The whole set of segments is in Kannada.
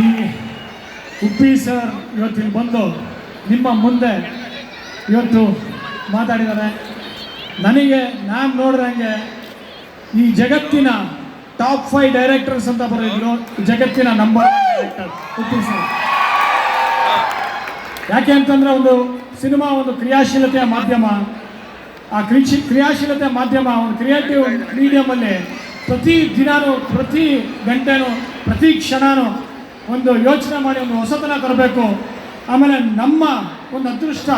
ಈ ಉಪ್ಪಿ ಸರ್ ಇವತ್ತಿಲ್ಲಿ ಬಂದು ನಿಮ್ಮ ಮುಂದೆ ಇವತ್ತು ಮಾತಾಡಿದ್ದಾರೆ. ನನಗೆ ನಾನು ನೋಡಿದಂಗೆ ಈ ಜಗತ್ತಿನ ಟಾಪ್ ಫೈವ್ ಡೈರೆಕ್ಟರ್ಸ್ ಅಂತ ಬರೋದಿದ್ರು ಜಗತ್ತಿನ ನಂಬರ್ ಡೈರೆಕ್ಟರ್ ಉಪ್ಪಿ ಸರ್. ಯಾಕೆ ಅಂತಂದ್ರೆ ಒಂದು ಸಿನಿಮಾ ಒಂದು ಕ್ರಿಯಾಶೀಲತೆಯ ಮಾಧ್ಯಮ, ಆ ಕ್ರಿಶಿ ಕ್ರಿಯಾಶೀಲತೆ ಮಾಧ್ಯಮ, ಒಂದು ಕ್ರಿಯೇಟಿವ್ ಮೀಡಿಯಮಲ್ಲಿ ಪ್ರತಿ ದಿನಾನು, ಪ್ರತಿ ಗಂಟೆನೂ, ಪ್ರತಿ ಕ್ಷಣನೂ ಒಂದು ಯೋಚನೆ ಮಾಡಿ, ಒಂದು ಹೊಸತನ ತರಬೇಕು. ಆಮೇಲೆ ನಮ್ಮ ಒಂದು ಅದೃಷ್ಟ,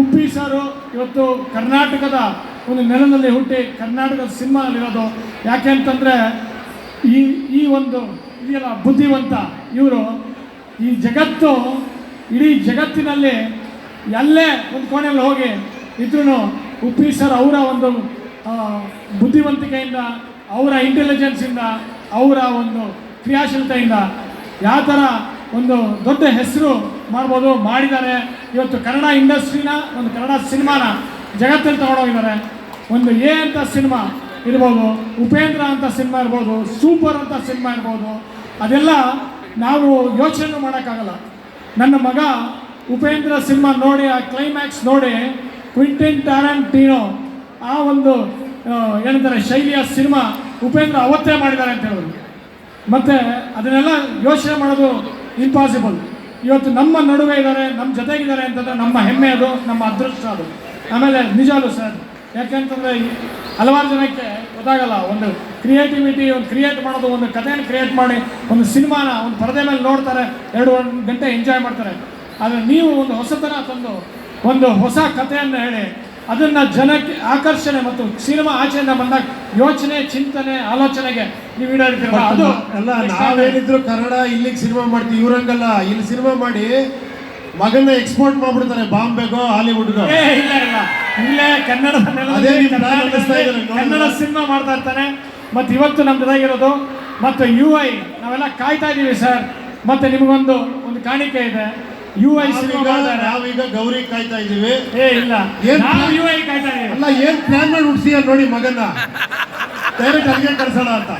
ಉಪ್ಪಿ ಸಾರು ಇವತ್ತು ಕರ್ನಾಟಕದ ಒಂದು ನೆಲದಲ್ಲಿ ಹುಟ್ಟಿ ಕರ್ನಾಟಕದ ಸಿನಿಮಾದಲ್ಲಿರೋದು. ಯಾಕೆ ಅಂತಂದರೆ, ಈ ಈ ಒಂದು ಇದೆಯಲ್ಲ ಬುದ್ಧಿವಂತ ಇವರು. ಈ ಜಗತ್ತು, ಇಡೀ ಜಗತ್ತಿನಲ್ಲಿ ಎಲ್ಲೇ ಒಂದು ಕೋಣೆಯಲ್ಲಿ ಹೋಗಿ ಇದ್ರೂ ಉಪ್ಪಿ ಸರ್ ಅವರ ಒಂದು ಬುದ್ಧಿವಂತಿಕೆಯಿಂದ, ಅವರ ಇಂಟೆಲಿಜೆನ್ಸಿಂದ ಅವರ ಒಂದು ಕ್ರಿಯಾಶೀಲತೆಯಿಂದ ಯಾವ ಥರ ಒಂದು ದೊಡ್ಡ ಹೆಸರು ಮಾಡ್ಬೋದು, ಮಾಡಿದ್ದಾರೆ. ಇವತ್ತು ಕನ್ನಡ ಇಂಡಸ್ಟ್ರಿನ ಒಂದು ಕನ್ನಡ ಸಿನಿಮಾನ ಜಗತ್ತಲ್ಲಿ ತಗೊಂಡೋಗಿದ್ದಾರೆ. ಒಂದು ಎ ಅಂತ ಸಿನಿಮಾ ಇರ್ಬೋದು, ಉಪೇಂದ್ರ ಅಂತ ಸಿನಿಮಾ ಇರ್ಬೋದು, ಸೂಪರ್ ಅಂತ ಸಿನಿಮಾ ಇರ್ಬೋದು, ಅದೆಲ್ಲ ನಾವು ಯೋಚನೆ ಮಾಡೋಕ್ಕಾಗಲ್ಲ. ನನ್ನ ಮಗ ಉಪೇಂದ್ರ ಸಿನಿಮಾ ನೋಡಿ, ಆ ಕ್ಲೈಮ್ಯಾಕ್ಸ್ ನೋಡಿ ಕ್ವಿಂಟಿನ್ ಟ್ಯಾರಂಟಿನೋ ಆ ಒಂದು ಏನಂತಾರೆ, ಶೈಲಿಯ ಸಿನಿಮಾ ಉಪೇಂದ್ರ ಅವತ್ತೇ ಮಾಡಿದ್ದಾರೆ ಅಂತ ಹೇಳಿದ್ರು. ಮತ್ತು ಅದನ್ನೆಲ್ಲ ಯೋಚನೆ ಮಾಡೋದು ಇಂಪಾಸಿಬಲ್ ಇವತ್ತು ನಮ್ಮ ನಡುವೆ ಇದ್ದಾರೆ, ನಮ್ಮ ಜೊತೆಗಿದ್ದಾರೆ ಅಂತಂದ್ರೆ ನಮ್ಮ ಹೆಮ್ಮೆ ಅದು, ನಮ್ಮ ಅದೃಷ್ಟ ಅದು. ಆಮೇಲೆ ನಿಜಾಲು ಸರ್. ಯಾಕೆಂತಂದರೆ ಹಲವಾರು ಜನಕ್ಕೆ ಗೊತ್ತಾಗಲ್ಲ, ಒಂದು ಕ್ರಿಯೇಟಿವಿಟಿ ಒಂದು ಕ್ರಿಯೇಟ್ ಮಾಡೋದು, ಒಂದು ಕಥೆಯನ್ನು ಕ್ರಿಯೇಟ್ ಮಾಡಿ, ಒಂದು ಸಿನಿಮಾನ ಒಂದು ಪರದೆ ಮೇಲೆ ನೋಡ್ತಾರೆ, ಎರಡು ಗಂಟೆ ಎಂಜಾಯ್ ಮಾಡ್ತಾರೆ. ಆದರೆ ನೀವು ಒಂದು ಹೊಸತನ ತಂದು, ಒಂದು ಹೊಸ ಕಥೆಯನ್ನು ಹೇಳಿ ಅದನ್ನು ಜನಕ್ಕೆ ಆಕರ್ಷಣೆ ಮತ್ತು ಸಿನಿಮಾ ಆಚೆಯಿಂದ ಬಂದಾಗ ಯೋಚನೆ ಚಿಂತನೆ ಆಲೋಚನೆಗೆ ನೀವು ಈಡೇರ್ತೀರಲ್ಲ ಅದು ಎಲ್ಲ ನಾವೇನಿದ್ರು ಕನ್ನಡ ಇಲ್ಲಿಗೆ ಸಿನಿಮಾ ಮಾಡ್ತೀವಿ ಇವ್ರಂಗಲ್ಲ. ಇಲ್ಲಿ ಸಿನಿಮಾ ಮಾಡಿ ಮಗನ ಎಕ್ಸ್ಪೋರ್ಟ್ ಮಾಡ್ಬಿಡ್ತಾರೆ ಬಾಂಬೆಗೋ ಹಾಲಿವುಡ್ಗೋ. ಏ, ಇಲ್ಲ ಕನ್ನಡದ ನೆಲದಲ್ಲಿ plan ಕನ್ನಡ ಸಿನಿಮಾ ಮಾಡ್ತಾ ಇರ್ತಾನೆ. ಮತ್ತು ಇವತ್ತು ನಮ್ದು ಇರೋದು ಮತ್ತು ಯು ಐ ನಾವೆಲ್ಲ ಕಾಯ್ತಾ ಇದ್ದೀವಿ ಸರ್. ಮತ್ತೆ ನಿಮಗೊಂದು ಒಂದು ಕಾಣಿಕೆ ಇದೆ. ಯು ಐ ನಾವೀಗ ಗೌರಿ ಕಾಯ್ತಾ ಇದೀವಿ ಏ ಇಲ್ಲ. ಏನ್ ನಾವು? ಯು ಐ ಕಾಯ್ತಾ ಇದೀವಿ. ಅಲ್ಲ ಏನ್ ಪ್ಲಾನ್ ಮಾಡಿ ಹುಡ್ಸಿಯ ನೋಡಿ ಮಗನ ಡೈರೆಕ್ಟ್ ಅಲ್ಲಿಗೆ ಕಳ್ಸೋಣ ಅಂತ.